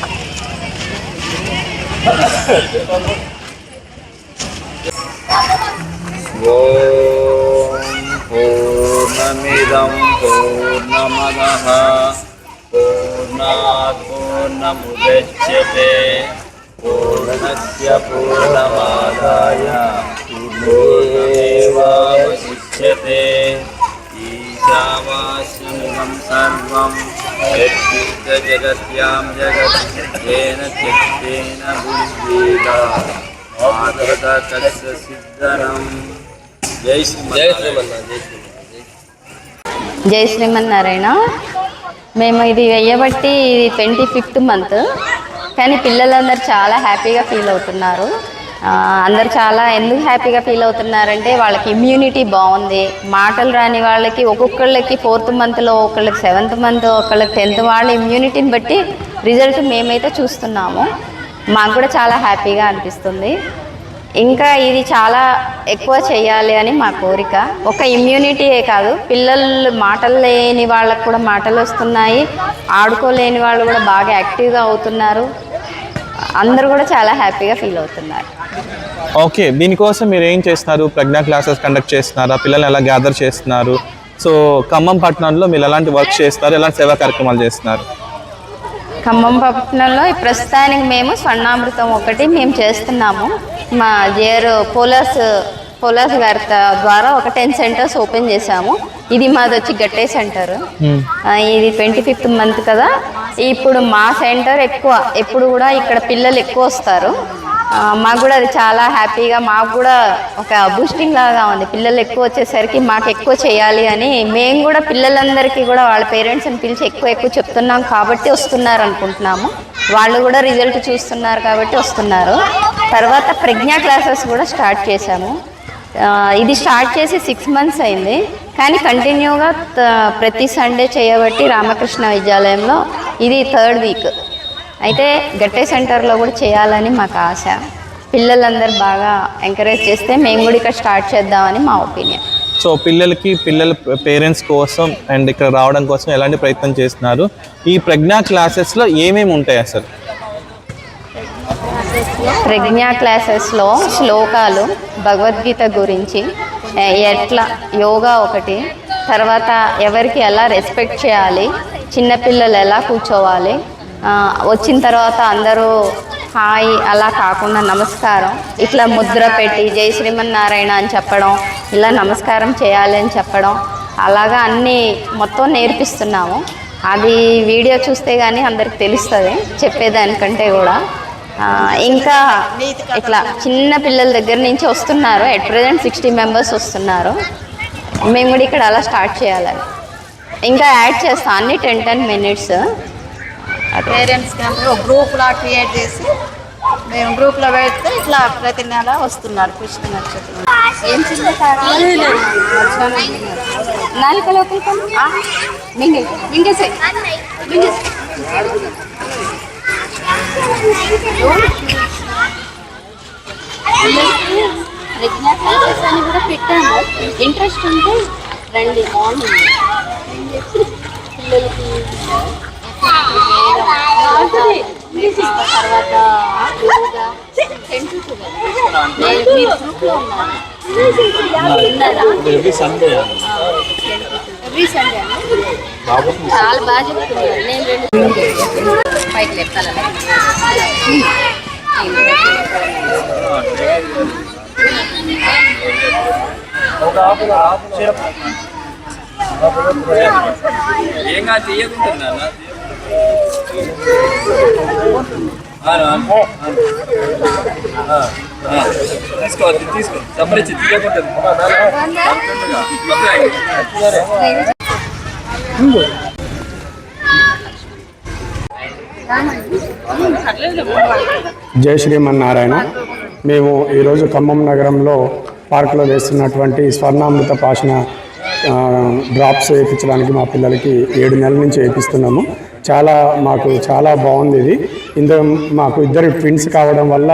ॐ पूर्णमिदं पूर्णमदः पूर्णात् पूर्णमुदच्यते पूर्णस्य पूर्णमादाय पूर्णमेवावशिष्यते ईशावास्यमिदं सर्वं यत्किञ्चजगत्यां जगत् येन चित्तेन बुद्धिदा माधवत तस्य सिद्धनं जय श्री जय श्रीमन्नाथ जय श्रीमन्नाथ జై శ్రీమన్నారాయణ మేము ఇది వెయ్యబట్టి ఇది ట్వంటీ ఫిఫ్త్ మంత్ కానీ పిల్లలందరూ చాలా హ్యాపీగా ఫీల్ అవుతున్నారు ఆ, అందరు చాలా ఎందుకు హ్యాపీగా ఫీల్ అవుతున్నారంటే వాళ్ళకి ఇమ్యూనిటీ బాగుంది. మాటలు రాని వాళ్ళకి ఒక్కొక్కళ్ళకి ఫోర్త్ మంత్లో ఒకళ్ళకి సెవెంత్ మంత్ ఒకళ్ళకి టెన్త్ వాళ్ళ ఇమ్యూనిటీని బట్టి రిజల్ట్ మేమైతే చూస్తున్నాము. మాకు కూడా చాలా హ్యాపీగా అనిపిస్తుంది. ఇంకా ఇది చాలా ఎక్కువ చేయాలి అని మా కోరిక. ఒక ఇమ్యూనిటీయే కాదు పిల్లలు మాటలు లేని వాళ్ళకు కూడా మాటలు వస్తున్నాయి. ఆడుకోలేని వాళ్ళు కూడా బాగా యాక్టివ్గా అవుతున్నారు. అందరూ కూడా చాలా హ్యాపీగా ఫీల్ అవుతున్నారు. ఓకే దీనికోసం మీరు ఏం చేస్తున్నారు? ప్రజ్ఞా క్లాసెస్ కండక్ట్ చేస్తున్నారా? పిల్లల్ని ఎలా గ్యాదర్ చేస్తున్నారు? సో ఖమ్మం పట్టణంలో మీరు ఎలాంటి వర్క్ చేస్తారు ఎలాంటి సేవా కార్యక్రమాలు చేస్తున్నారు? ఖమ్మం పట్టణంలో ఈ ప్రస్తుతానికి మేము స్వర్ణామృతం ఒకటి మేము చేస్తున్నాము. మా జేఆర్ పోలాస్ పోలాస్ గారి త- ద్వారా ఒక టెన్ సెంటర్స్ ఓపెన్ చేశాము. ఇది మాది వచ్చి గట్టే సెంటర్. ఇది ట్వంటీ ఫిఫ్త్ మంత్ కదా. ఇప్పుడు మా సెంటర్ ఎక్కువ ఎప్పుడు కూడా ఇక్కడ పిల్లలు ఎక్కువ వస్తారు. మాకు కూడా అది చాలా హ్యాపీగా మాకు కూడా ఒక బూస్టింగ్ లాగా ఉంది. పిల్లలు ఎక్కువ వచ్చేసరికి మాకు ఎక్కువ చేయాలి అని మేము కూడా పిల్లలందరికీ కూడా వాళ్ళ పేరెంట్స్ని పిలిచి ఎక్కువ ఎక్కువ చెప్తున్నాం కాబట్టి వస్తున్నారు అనుకుంటున్నాము. వాళ్ళు కూడా రిజల్ట్ చూస్తున్నారు కాబట్టి వస్తున్నారు. తర్వాత ప్రజ్ఞా క్లాసెస్ కూడా స్టార్ట్ చేశాము. ఇది స్టార్ట్ చేసి సిక్స్ మంత్స్ అయింది. కానీ కంటిన్యూగా ప్రతి సండే చేయబట్టి రామకృష్ణ విద్యాలయంలో ఇది థర్డ్ వీక్ అయితే గట్టే సెంటర్లో కూడా చేయాలని మాకు ఆశ. పిల్లలందరూ బాగా ఎంకరేజ్ చేస్తే మేము కూడా ఇక్కడ స్టార్ట్ చేద్దామని మా ఒపీనియన్ సో పిల్లలకి పిల్లల పేరెంట్స్ కోసం అండ్ ఇక్కడ రావడం కోసం ఎలాంటి ప్రయత్నం చేస్తున్నారు? ఈ ప్రజ్ఞా క్లాసెస్లో ఏమేమి ఉంటాయి అసలు ప్రజ్ఞా క్లాసెస్లో శ్లోకాలు భగవద్గీత గురించి ఎట్లా యోగా ఒకటి తర్వాత ఎవరికి ఎలా రెస్పెక్ట్ చేయాలి చిన్నపిల్లలు ఎలా కూర్చోవాలి వచ్చిన తర్వాత అందరూ హాయ్ అలా కాకుండా నమస్కారం ఇట్లా ముద్ర పెట్టి జై శ్రీమన్నారాయణ అని చెప్పడం ఇలా నమస్కారం చేయాలి అని చెప్పడం అలాగా అన్నీ మొత్తం నేర్పిస్తున్నాము. అది వీడియో చూస్తే కానీ అందరికి తెలుస్తుంది చెప్పేదానికంటే కూడా. ఇంకా ఇట్లా చిన్న పిల్లల దగ్గర నుంచి వస్తున్నారు. ఎట్ ప్రజెంట్ సిక్స్టీ మెంబర్స్ వస్తున్నారు. మేము కూడా ఇక్కడ అలా స్టార్ట్ చేయాలని. ఇంకా యాడ్ చేస్తాం అన్ని టెన్ టెన్ మినిట్స్ పేరెంట్స్ ఒక గ్రూప్ లా క్రియేట్ చేసి మేము గ్రూప్లో పెడితే ఇట్లా ప్రతి నెల వస్తున్నారు కృష్ణ నక్షత్రం. లోపలికి మింగేసే మింగేసే రెగ్యులర్ క్లాసెస్ అని కూడా పెట్టాము ఇంట్రెస్ట్ ఉంటే రండి మార్నింగ్ పిల్లలకి తర్వాత యోగా టెన్ టు ట్వెల్వ్ గ్రూప్లో ఉన్నారు ఎవ్రీ సండే ఎవ్రీ సండే చాలా బాగా చెప్తున్నారు. నేను రెండు పైకి లేపుతాను. ఏం కాదు తీయకుంటున్నా తీసుకో తీసుకో. సంపరించి తీయకుంటుంది జై శ్రీమన్నారాయణ. మేము ఈరోజు ఖమ్మం నగరంలో పార్కులో వేస్తున్నటువంటి స్వర్ణామృత పాషణ డ్రాప్స్ వేయించడానికి మా పిల్లలకి ఏడు నెలల నుంచి వేయిస్తున్నాము. చాలా మాకు చాలా బాగుంది ఇది. ఇందులో మాకు ఇద్దరు ట్విన్స్ కావడం వల్ల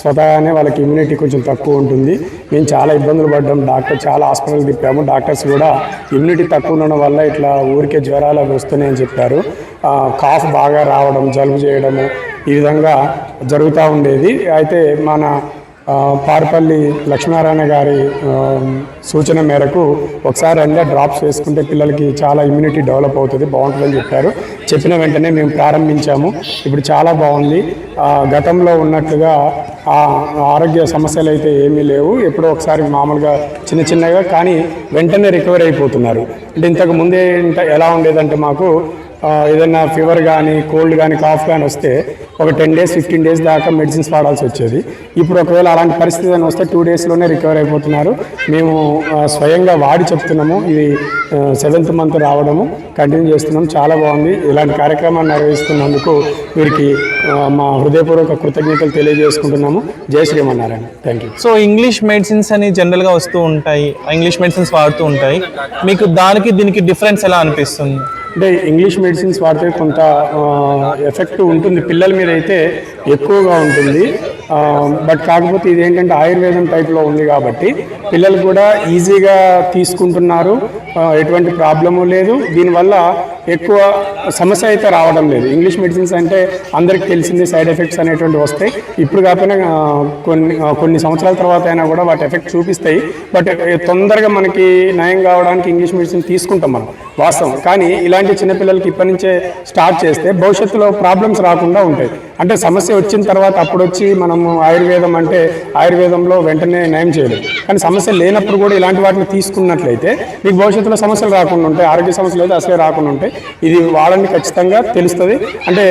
స్వతహానే వాళ్ళకి ఇమ్యూనిటీ కొంచెం తక్కువ ఉంటుంది. మేము చాలా ఇబ్బందులు పడ్డాం. డాక్టర్ చాలా హాస్పిటల్ తిప్పాము. డాక్టర్స్ కూడా ఇమ్యూనిటీ తక్కువ ఉండడం వల్ల ఇట్లా ఊరికే జ్వరాలు అవి వస్తున్నాయని చెప్పారు. కాఫ్ బాగా రావడం జలుబు చేయడము ఈ విధంగా జరుగుతూ ఉండేది. అయితే మన పార్పల్లి లక్ష్మీనారాయణ గారి సూచన మేరకు ఒకసారి అన్నీ డ్రాప్స్ వేసుకుంటే పిల్లలకి చాలా ఇమ్యూనిటీ డెవలప్ అవుతుంది బాగుంటుందని చెప్పారు. చెప్పిన వెంటనే మేము ప్రారంభించాము. ఇప్పుడు చాలా బాగుంది. గతంలో ఉన్నట్లుగా ఆ ఆరోగ్య సమస్యలు అయితే ఏమీ లేవు. ఎప్పుడో ఒకసారి మామూలుగా చిన్న చిన్నగా కానీ వెంటనే రికవరీ అయిపోతున్నారు. అంటే ఇంతకు ముందే ఎలా ఉండేదంటే మాకు ఏదైనా ఫీవర్ కానీ కోల్డ్ కానీ కాఫ్ కానీ వస్తే ఒక టెన్ డేస్ ఫిఫ్టీన్ డేస్ దాకా మెడిసిన్స్ వాడాల్సి వచ్చేది. ఇప్పుడు ఒకవేళ అలాంటి పరిస్థితి అని వస్తే టూ డేస్లోనే రికవర్ అయిపోతున్నారు. మేము స్వయంగా వాడి చెప్తున్నాము. ఇది సెవెంత్ మంత్ రావడము. కంటిన్యూ చేస్తున్నాం. చాలా బాగుంది. ఇలాంటి కార్యక్రమాన్ని నిర్వహిస్తున్నందుకు వీరికి మా హృదయపూర్వక కృతజ్ఞతలు తెలియజేసుకుంటున్నాము. జై Srimannarayana. Thank you so English medicines అని జనరల్గా వస్తూ ఉంటాయి. ఇంగ్లీష్ మెడిసిన్స్ వాడుతూ ఉంటాయి. మీకు దానికి దీనికి డిఫరెన్స్ ఎలా అనిపిస్తుంది? అంటే ఇంగ్లీష్ మెడిసిన్స్ వాడితే కొంత ఎఫెక్ట్ ఉంటుంది. పిల్లల మీద అయితే ఎక్కువగా ఉంటుంది. బట్ కాకపోతే ఇది ఏంటంటే ఆయుర్వేదం టైప్లో ఉంది కాబట్టి పిల్లలు కూడా ఈజీగా తీసుకుంటున్నారు. ఎటువంటి ప్రాబ్లము లేదు. దీనివల్ల ఎక్కువ సమస్య అయితే రావడం లేదు. ఇంగ్లీష్ మెడిసిన్స్ అంటే అందరికి తెలిసింది సైడ్ ఎఫెక్ట్స్ అనేటువంటి వస్తాయి. ఇప్పుడు కాకపోయినా కొన్ని కొన్ని సంవత్సరాల తర్వాత అయినా కూడా వాటి ఎఫెక్ట్ చూపిస్తాయి. బట్ తొందరగా మనకి నయం కావడానికి ఇంగ్లీష్ మెడిసిన్ తీసుకుంటాం మనం వాస్తవం. కానీ ఇలాంటి చిన్నపిల్లలకి ఇప్పటి నుంచే స్టార్ట్ చేస్తే భవిష్యత్తులో ప్రాబ్లమ్స్ రాకుండా ఉంటాయి. అంటే సమస్య వచ్చిన తర్వాత అప్పుడు వచ్చి మనము ఆయుర్వేదం అంటే ఆయుర్వేదంలో వెంటనే నయం చేయలేదు. కానీ సమస్య లేనప్పుడు కూడా ఇలాంటి వాటిని తీసుకున్నట్లయితే మీకు భవిష్యత్తులో సమస్యలు రాకుండా ఉంటాయి ఆరోగ్య సమస్యలు అయితే అసలే రాకుండా ఉంటాయి. ఇది వాడండి ఖచ్చితంగా తెలుస్తుంది. అంటే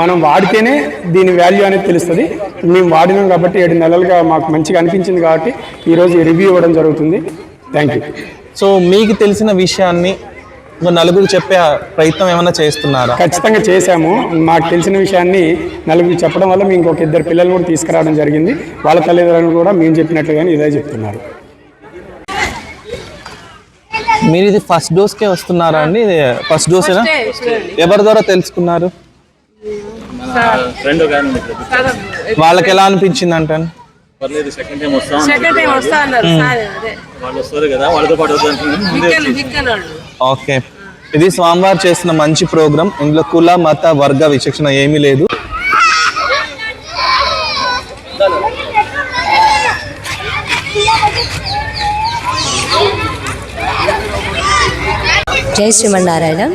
మనం వాడితేనే దీని వాల్యూ అనేది తెలుస్తుంది. మేము వాడినాం కాబట్టి ఏడు నెలలుగా మాకు మంచిగా అనిపించింది కాబట్టి ఈరోజు రివ్యూ ఇవ్వడం జరుగుతుంది. థ్యాంక్ యూ సో మీకు తెలిసిన విషయాన్ని నలుగురు చెప్పే ప్రయత్నం ఏమైనా చేస్తున్నారా? ఖచ్చితంగా చేశాము. మాకు తెలిసిన విషయాన్ని నలుగురు చెప్పడం వల్ల మేము ఇంకొక ఇద్దరు పిల్లలు కూడా తీసుకురావడం జరిగింది. వాళ్ళ తల్లిదండ్రులు కూడా మేము చెప్పినట్లుగానే ఇదే చెప్తున్నారు. మీరు ఇది ఫస్ట్ డోస్కే వస్తున్నారా అండి? ఇది ఫస్ట్ డోసేనా ఎవరి ద్వారా తెలుసుకున్నారు. వాళ్ళకి ఎలా అనిపించింది అంటాను పర్లేదు సెకండ్ టైం వస్తాం సెకండ్ టైం వస్తా అన్నారు. సార్ అదే. వాళ్ళు వస్తారు కదా వాళ్ళతో పాటు ఓకే. ఇది స్వామివారు చేసిన మంచి ప్రోగ్రాం. ఇందులో కుల మత వర్గ విచక్షణ ఏమీ లేదు. జై శ్రీమన్నారాయణ.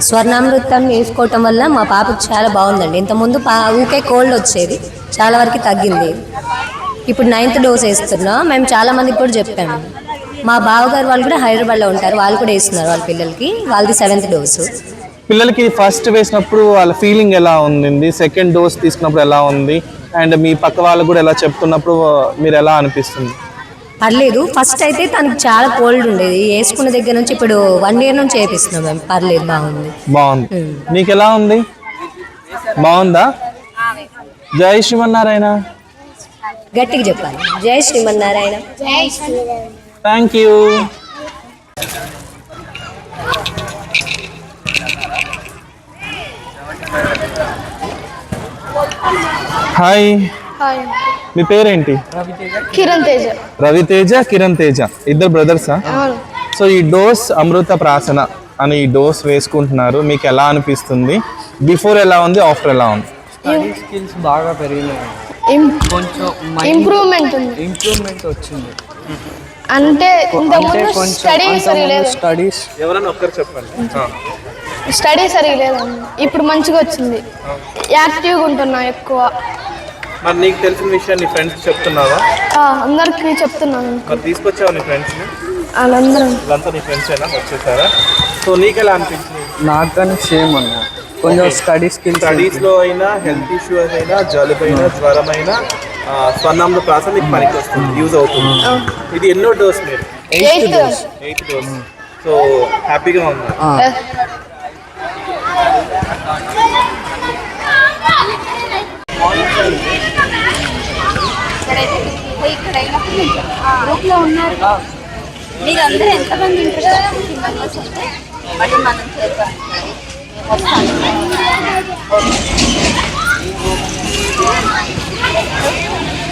స్వర్ణామృతం వేసుకోవటం వల్ల మా పాపకు చాలా బాగుందండి. ఇంతకుముందు పా ఊకే కోల్డ్ వచ్చేది. చాలా వరకు తగ్గింది. ఇప్పుడు నైన్త్ డోస్ వేస్తున్నా. మేము చాలా మందికి కూడా చెప్పాము. మా బావగారు వాళ్ళు కూడా హైదరాబాద్లో ఉంటారు. వాళ్ళు కూడా వేస్తున్నారు వాళ్ళ పిల్లలకి. వాళ్ళది సెవెంత్ డోసు పిల్లలకి ఫస్ట్ వేసినప్పుడు వాళ్ళ ఫీలింగ్ ఎలా ఉంది సెకండ్ డోస్ తీసుకున్నప్పుడు ఎలా ఉంది? అండ్ మీ పక్క వాళ్ళు కూడా ఎలా చెప్తున్నప్పుడు మీరు ఎలా అనిపిస్తుంది? పర్లేదు. ఫస్ట్ అయితే తనకి చాలా కోల్డ్ ఉండేది. వేసుకున్న దగ్గర నుంచి ఇప్పుడు వన్ ఇయర్ నుంచి వేపిస్తున్నాం మేము. పర్లేదు బాగుంది. బాగుంది. నీకు ఎలా ఉంది? బాగుందా? జై శ్రీమన్నారాయణ. గట్టిగా చెప్పాలి. జై శ్రీమన్నారాయణ. థ్యాంక్ యూ హాయ్ మీ పేరేంటి? కిరణ్ తేజ. రవితేజ కిరణ్ తేజ. ఇద్దరు బ్రదర్సా సో ఈ డోస్ అమృత ప్రాసన అని ఈ డోస్ వేసుకుంటున్నారు. మీకు ఎలా అనిపిస్తుంది? బిఫోర్ ఎలా ఉంది? ఆఫ్టర్ ఎలా ఉంది? స్కిల్స్ బాగా పెరిగినాయి. కొంచెం ఇంప్రూవ్మెంట్ ఉంది. ఇంప్రూవ్మెంట్ వచ్చింది. అంటే ఇంతకుముందు స్టడీ సరిలేదు స్టడీస్ ఎవరైనా ఒక్కరు చెప్పండి. స్టడీ సరిగలేదండి ఇప్పుడు మంచిగా వచ్చింది. యాక్టివ్గా ఉంటున్నా ఎక్కువ. మరి నీకు తెలిసిన విషయం నీ ఫ్రెండ్స్ చెప్తున్నావా? ఆ, అందరికీ చెప్తున్నాను. మరి తీసుకొచ్చావు నీ ఫ్రెండ్స్ని వాళ్ళందరం. వీళ్ళంతా నీ ఫ్రెండ్స్ అయినా వచ్చేసారా? సో నీకు ఎలా అనిపించింది? నాకు కానీ సేమ్ అన్న. కొంచెం స్టడీ స్కిల్స్ స్టడీస్లో అయినా హెల్త్ ఇష్యూస్ అయినా జలుబు అయినా జ్వరం అయినా ఆ, స్వర్ణామృత ప్రాస మీకు పనికి వస్తుంది. యూజ్ అవుతుంది. ఇది ఎన్నో డోస్ మీరు? ఎయిత్ ఎయిత్ డోస్ సో హ్యాపీగా ఉన్నారు గ్రూప్లో ఉన్నారు. మీరు అందరూ ఎంతమంది ఇంట్రెస్ట్ మళ్ళీ మనం చేద్దాం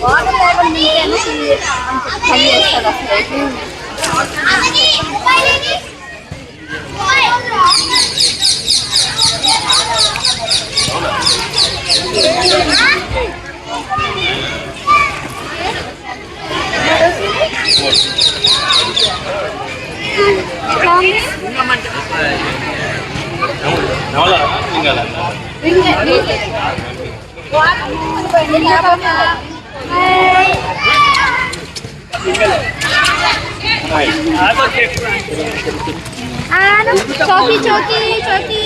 వాటర్ లెవెల్ మీకేమో పని చేస్తారు అసలు రింగ్ రింగ్ వాటర్ চৌকি চৌকি চৌকি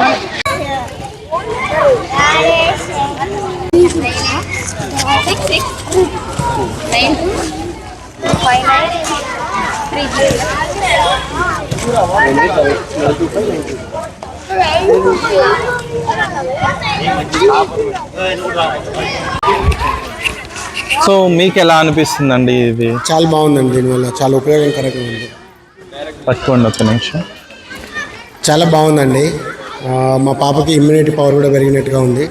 Thank you. సో మీకు ఎలా అనిపిస్తుందండి ఇది? చాలా బాగుందండి దీనివల్ల చాలా ఉపయోగకరంగా ఉంది. పట్టుకోండి ఒక్క నిమిషం. చాలా బాగుందండి. మా పాపకి ఇమ్యూనిటీ పవర్ కూడా పెరిగినట్టుగా ఉంది.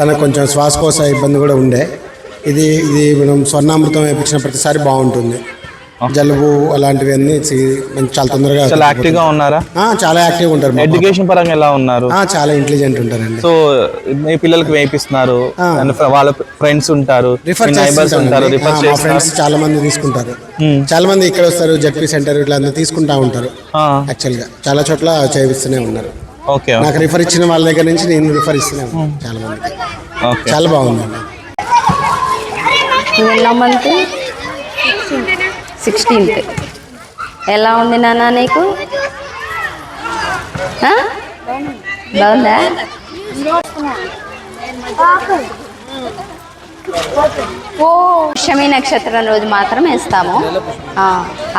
తనకు కొంచెం శ్వాసకోశ ఇబ్బంది కూడా ఉండే. ఇది ఇది మనం స్వర్ణామృతం వేయించిన ప్రతిసారి బాగుంటుంది. జలుబు అలాంటివి అన్నీ చాలా తొందరగా చాలా యాక్టివ్గా ఉన్నారా? చాలా యాక్టివ్గా ఉంటారు. ఎడ్యుకేషన్ పరంగా ఎలా ఉన్నారు? చాలా ఇంటెలిజెంట్ ఉంటారండి. సో మీ పిల్లలకి fr- వాళ్ళ ఫ్రెండ్స్ ఉంటారు. రిఫర్ నైబర్స్ ఉంటారు. మా ఫ్రెండ్స్ చాలా మంది తీసుకుంటారు. చాలా మంది ఇక్కడ వస్తారు జడ్పీ సెంటర్ ఇట్లా తీసుకుంటా ఉంటారు. యాక్చువల్గా చాలా చోట్ల చేపిస్తూనే ఉన్నారు. ఓకే నాకు రిఫర్ ఇచ్చిన వాళ్ళ దగ్గర నుంచి నేను రిఫర్ ఇస్తూనే ఉన్నాను చాలా మందికి ఓకే. చాలా బాగుందండి ఎన్నో మంత్ సిక్స్టీన్త్ ఎలా ఉంది నాన్న నీకు? ఆ? ఓ పుష్యమి నక్షత్రం రోజు మాత్రం వేస్తాము.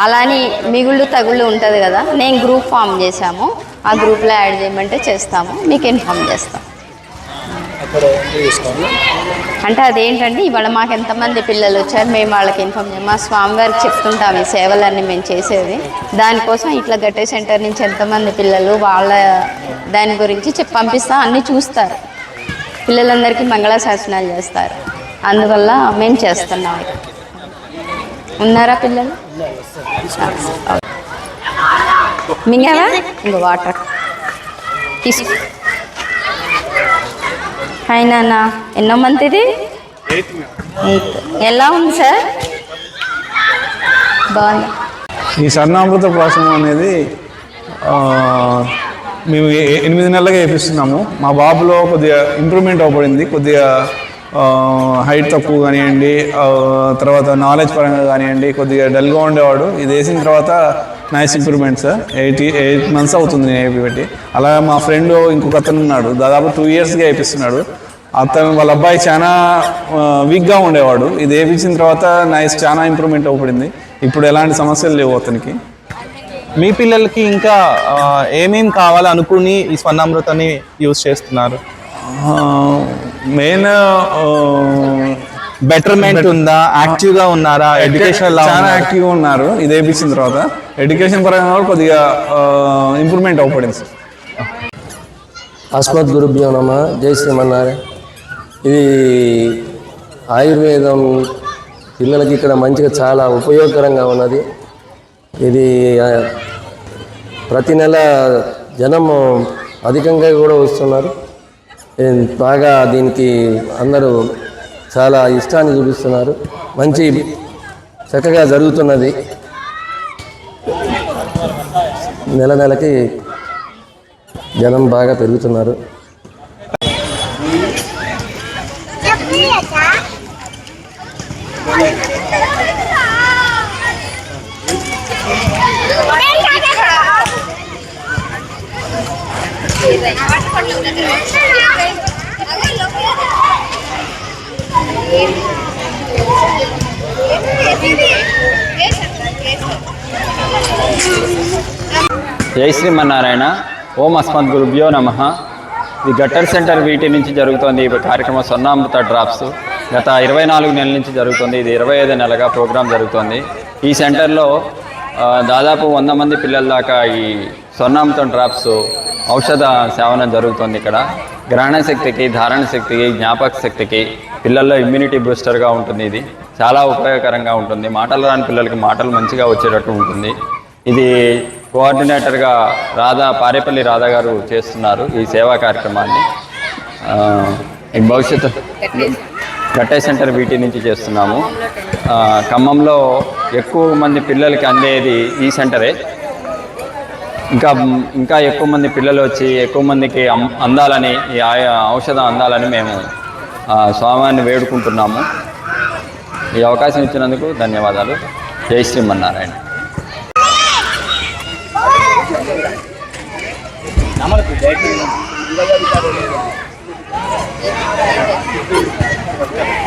అలానే మిగుళ్ళు తగుళ్ళు ఉంటుంది కదా నేను గ్రూప్ ఫామ్ చేశాము. ఆ గ్రూప్లో యాడ్ చేయమంటే చేస్తాము మీకు ఇన్ఫామ్ చేస్తాం. అంటే అదేంటంటే ఇవాళ మాకు ఎంతమంది పిల్లలు వచ్చారు మేము వాళ్ళకి ఇన్ఫామ్ చేయం మా స్వామివారికి చెప్తుంటాం ఈ సేవలన్నీ మేము చేసేది. దానికోసం ఇట్లా గట్టే సెంటర్ నుంచి ఎంతమంది పిల్లలు వాళ్ళ దాని గురించి చెప్పి పంపిస్తాం అన్నీ చూస్తారు. పిల్లలందరికీ మంగళాశాసనాలు చేస్తారు. అందువల్ల మేము చేస్తున్నాం ఇది. ఉన్నారా పిల్లలు? మింగావా? ఇంకో వాటర్. తీసుకో. హాయ్ నాన్న. ఎన్నో మంత్ ఇది? ఎయిత్. ఎలా ఉంది సార్? బాగుంది. ఈ స్వర్ణామృత ప్రాసం అనేది మేము ఎనిమిది నెలలుగా వేపిస్తున్నాము మా బాబులో కొద్దిగా ఇంప్రూవ్మెంట్ అవ్వబడింది. కొద్దిగా హైట్ తక్కువ కానివ్వండి తర్వాత నాలెడ్జ్ పరంగా కానివ్వండి కొద్దిగా డల్గా ఉండేవాడు. ఇది వేసిన తర్వాత nice improvement sir eight eight months అవుతుంది నేను వేపి పెట్టి. అలాగే మా ఫ్రెండ్ ఇంకొక అతను ఉన్నాడు. దాదాపు టూ ఇయర్స్గా వేపిస్తున్నాడు. అతను వాళ్ళ అబ్బాయి చాలా వీక్గా ఉండేవాడు. ఇది వేపించిన తర్వాత నైస్ చాలా ఇంప్రూవ్మెంట్ అవ్వబడింది ఇప్పుడు ఎలాంటి సమస్యలు లేవు అతనికి. మీ పిల్లలకి ఇంకా ఆ, ఏమేం కావాలి అనుకుని ఈ స్వర్ణామృతాన్ని యూజ్ చేస్తున్నారు? మెయిన్ బెటర్మెంట్ ఉందా? యాక్టివ్గా ఉన్నారా? ఎడ్యుకేషన్ చాలా యాక్టివ్గా ఉన్నారు. ఇది వేపించిన తర్వాత. ఎడ్యుకేషన్ పరంగా కూడా కొద్దిగా ఇంప్రూవ్మెంట్ అవ్వబడింది సార్ అస్మద్ గురుభ్యో నమ. జై శ్రీమన్నారాయణ. ఇది ఆయుర్వేదం పిల్లలకి ఇక్కడ మంచిగా చాలా ఉపయోగకరంగా ఉన్నది. ఇది ప్రతి నెల జనం అధికంగా కూడా వస్తున్నారు. బాగా దీనికి అందరూ చాలా ఇష్టాన్ని చూపిస్తున్నారు. మంచి చక్కగా జరుగుతున్నది. నెల నెలకి జనం బాగా పెరుగుతున్నారు. జై శ్రీమన్నారాయణ. ఓం అస్మద్ గురుభ్యో నమ. ఇది గట్టర్ సెంటర్ వీటి నుంచి జరుగుతోంది. ఈ కార్యక్రమం సొన్నామృత డ్రాప్స్. గత ఇరవై నాలుగు నెలల నుంచి జరుగుతుంది. ఇది ఇరవై ఐదు నెలగా ప్రోగ్రాం జరుగుతోంది. ఈ సెంటర్లో దాదాపు వంద మంది పిల్లల దాకా ఈ సొన్నామృతం డ్రాప్స్ ఔషధ సేవనం జరుగుతుంది ఇక్కడ. గ్రహణ శక్తికి ధారణ శక్తికి జ్ఞాపక శక్తికి పిల్లల్లో ఇమ్యూనిటీ బూస్టర్గా ఉంటుంది ఇది. చాలా ఉపయోగకరంగా ఉంటుంది. మాటలు రాని పిల్లలకి మాటలు మంచిగా వచ్చేటట్టు ఉంటుంది. ఇది కోఆర్డినేటర్గా రాధా పారేపల్లి రాధా గారు చేస్తున్నారు ఈ సేవా కార్యక్రమాన్ని. ఈ భవిష్యత్తు గట్టే సెంటర్ వీటి నుంచి చేస్తున్నాము. ఖమ్మంలో ఎక్కువ మంది పిల్లలకి అందేది ఈ సెంటరే. ఇంకా ఇంకా ఎక్కువ మంది పిల్లలు వచ్చి ఎక్కువ మందికి అందాలని ఈ ఆయా ఔషధం అందాలని మేము స్వామిని వేడుకుంటున్నాము. ఈ అవకాశం ఇచ్చినందుకు ధన్యవాదాలు. జై శ్రీమన్నారాయణ.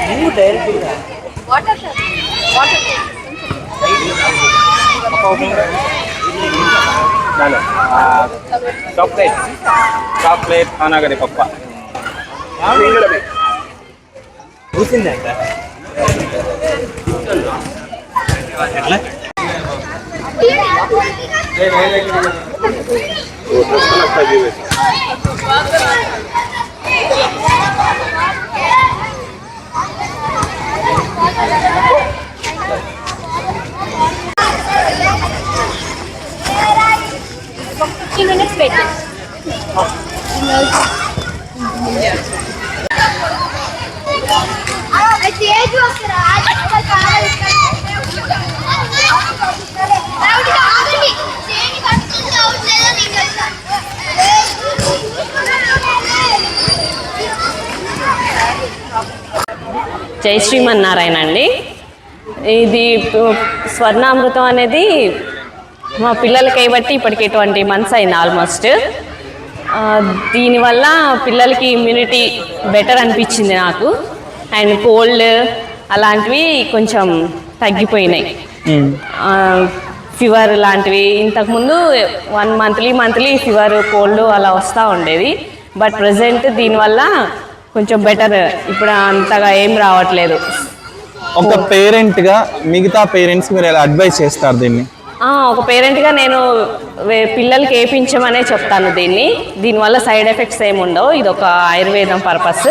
ನೀವು ಡೈರೆಕ್ಟ್ ಇಲ್ಲ ವಾಟರ್ ವಾಟರ್ ನಾನು ಚಾಕ್ಲೇಟ್ ಚಾಕ್ಲೇಟ್ ಆನಾಗದೆ ಪಪ್ಪ ಊಸಿಂದ ಅಂತ ಎಟ್ಲ Outras estão na família. Yeah. I did walk around. జై శ్రీమన్నారాయణ అండి. ఇది స్వర్ణామృతం అనేది మా పిల్లలకి బట్టి ఇప్పటికి ట్వంటీ మంత్స్ అయింది ఆల్మోస్ట్ దీనివల్ల పిల్లలకి ఇమ్యూనిటీ బెటర్ అనిపించింది నాకు. అండ్ కోల్డ్ అలాంటివి కొంచెం తగ్గిపోయినాయి. ఫీవర్ లాంటివి. ఇంతకుముందు one monthly monthly fever cold అలా వస్తూ ఉండేది. బట్ ప్రజెంట్ దీనివల్ల కొంచెం బెటర్ ఇప్పుడు అంతగా ఏం రావట్లేదు. ఒక పేరెంట్గా మిగతా పేరెంట్స్కి మీరు ఎలా అడ్వైస్ చేస్తారు దీన్ని? ఆ, ఒక పేరెంట్గా నేను పిల్లలకి వేయించమనే చెప్తాను దీన్ని. దీనివల్ల సైడ్ ఎఫెక్ట్స్ ఏమి ఉండవు. ఇది ఒక ఆయుర్వేదం పర్పస్.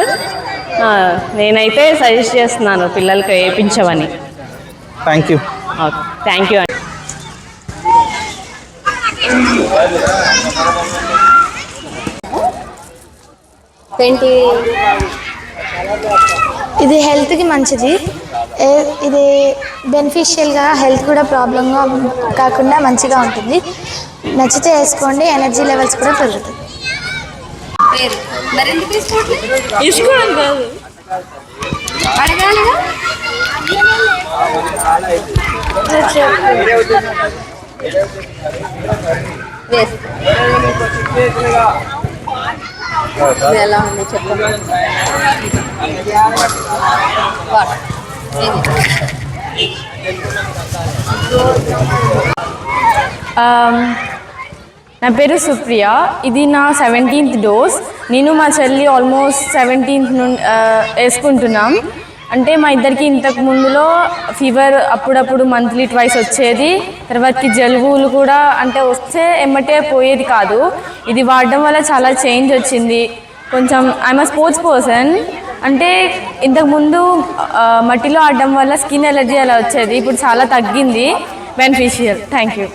నేనైతే సజెస్ట్ చేస్తున్నాను పిల్లలకి వేయించమని థ్యాంక్ యూ థ్యాంక్ యూ అండి. ట్వంటీ ఇది హెల్త్కి మంచిది. ఇది బెనిఫిషియల్గా హెల్త్ కూడా ప్రాబ్లంగా కాకుండా మంచిగా ఉంటుంది. నచ్చితే వేసుకోండి ఎనర్జీ లెవెల్స్ కూడా పెరుగుతుంది ఎలా ఉంది చెప్పండి నా పేరు సుప్రియ. ఇది నా సెవెంటీన్త్ డోస్ నేను మా చెల్లి ఆల్మోస్ట్ సెవెంటీన్త్ నుండి వేసుకుంటున్నాం. అంటే మా ఇద్దరికి ఇంతకు ముందులో ఫీవర్ అప్పుడప్పుడు మంత్లీ ట్వైస్ వచ్చేది. తర్వాతకి జలుబులు కూడా అంటే వస్తే ఎమ్మటే పోయేది కాదు. ఇది వాడడం వల్ల చాలా చేంజ్ వచ్చింది. కొంచెం ఐఎమ్ స్పోర్ట్స్ పర్సన్ అంటే ఇంతకుముందు మట్టిలో ఆడడం వల్ల స్కిన్ ఎలర్జీ అలా వచ్చేది. ఇప్పుడు చాలా తగ్గింది. Beneficial thank you